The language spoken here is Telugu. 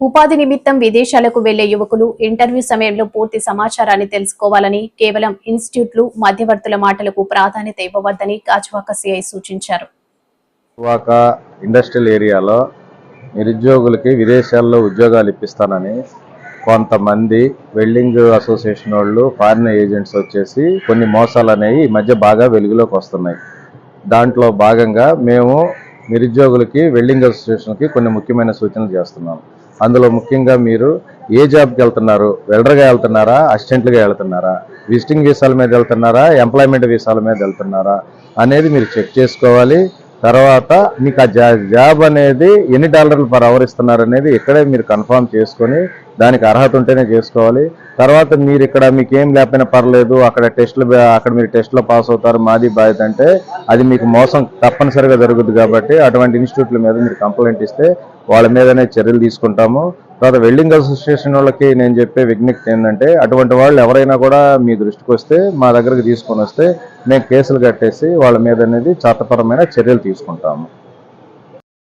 ఉపాధి నిమిత్తం విదేశాలకు వెళ్ళే యువకులు ఇంటర్వ్యూ సమయంలో పూర్తి సమాచారాన్ని తెలుసుకోవాలని కేవలం ఇన్స్టిట్యూట్లు మధ్యవర్తుల మాటలకు ప్రాధాన్యత ఇవ్వవద్దని గాజువాక సిఐ సూచించారు. ఇండస్ట్రియల్ ఏరియాలో నిరుద్యోగులకి విదేశాల్లో ఉద్యోగాలు ఇప్పిస్తానని కొంతమంది వెల్డింగ్ అసోసియేషన్ వాళ్ళు ఫారిన్ ఏజెంట్స్ వచ్చేసి కొన్ని మోసాలు అనేవి ఈ మధ్య బాగా వెలుగులోకి వస్తున్నాయి. దాంట్లో భాగంగా మేము నిరుద్యోగులకి వెల్డింగ్ అసోసియేషన్కి కొన్ని ముఖ్యమైన సూచనలు చేస్తున్నాం. అందులో ముఖ్యంగా మీరు ఏ జాబ్కి వెళ్తున్నారు వెల్డర్గా వెళ్తున్నారా అసిస్టెంట్లుగా వెళ్తున్నారా విజిటింగ్ వీసాల మీద వెళ్తున్నారా ఎంప్లాయ్మెంట్ వీసాల మీద వెళ్తున్నారా అనేది మీరు చెక్ చేసుకోవాలి. తర్వాత మీకు ఆ జా జాబ్ అనేది ఎన్ని డాలర్లు పర్ అవర్ ఇస్తున్నారు అనేది ఇక్కడే మీరు కన్ఫర్మ్ చేసుకొని దానికి అర్హత ఉంటేనే చేసుకోవాలి. తర్వాత మీరు ఇక్కడ మీకు ఏం లేకపోయినా పర్లేదు అక్కడ టెస్ట్లు అక్కడ మీరు టెస్ట్లో పాస్ అవుతారు. మాది బాధ్యత అంటే అది మీకు మోసం తప్పనిసరిగా జరుగుద్ది కాబట్టి అటువంటి ఇన్స్టిట్యూట్ల మీద మీరు కంప్లైంట్ ఇస్తే వాళ్ళ మీదనే చర్యలు తీసుకుంటాము. తర్వాత వెల్డింగ్ అసోసియేషన్ వాళ్ళకి నేను చెప్పే విజ్ఞప్తి ఏంటంటే అటువంటి వాళ్ళు ఎవరైనా కూడా మీ దృష్టికి వస్తే మా దగ్గరకు తీసుకొని వస్తే మేము కేసులు కట్టేసి వాళ్ళ మీద అనేది చట్టపరమైన చర్యలు తీసుకుంటాము.